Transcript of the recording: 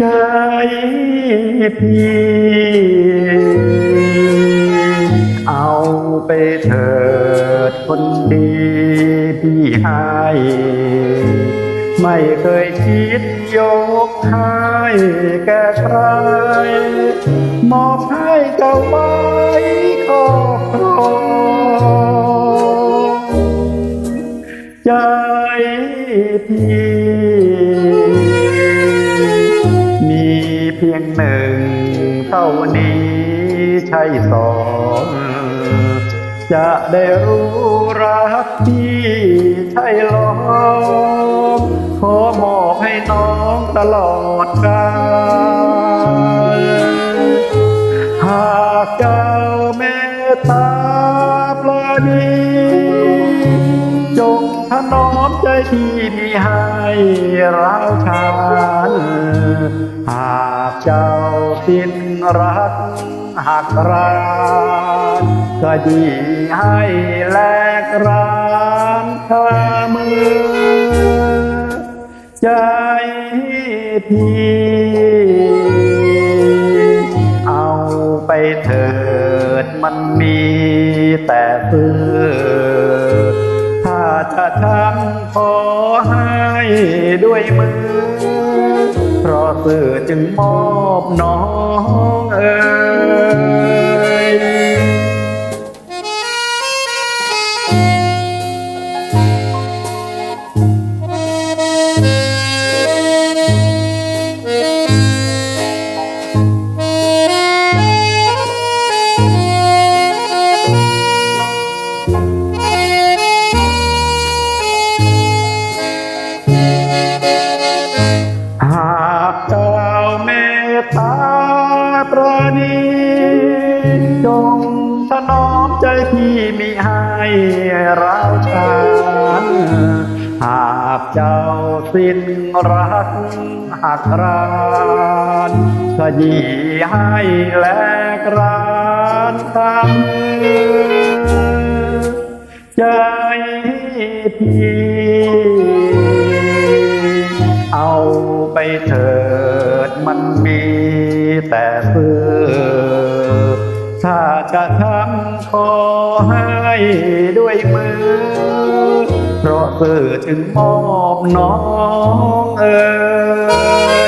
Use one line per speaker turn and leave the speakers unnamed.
จพี่ เอาไปเถิดคนดีพี่ให้ ไม่เคยคิดยกให้แก่ใคร มอบให้เจ้าไว้ครอบครองใจพี่ นี้ใช่สองจะได้รู้รักพี่ใช่หรอขอมอบให้น้องตลอดกาลหากเจ้าเมตตาปราณี จงถนอมใจที่มีให้เราชานหากเจ้าสิ้นรักหักรานก็ดีให้แลกรานข้ามือ ใจพี่เอาไปเถิดมันมีแต่ซื้อ ถ้าจะทำขอให้ด้วยมือ เพราะสื่อจึงมอบน้องเอ๋ย ประณีจงถนอมใจที่มีให้เราชานหากเจ้าสิ้นรักหักรานขยี้ให้แลกรานตามใจพี่ อ ถ้าจะทำขอให้ด้วยมือ เพราะเธอจึงมอบน้องเอ๋ย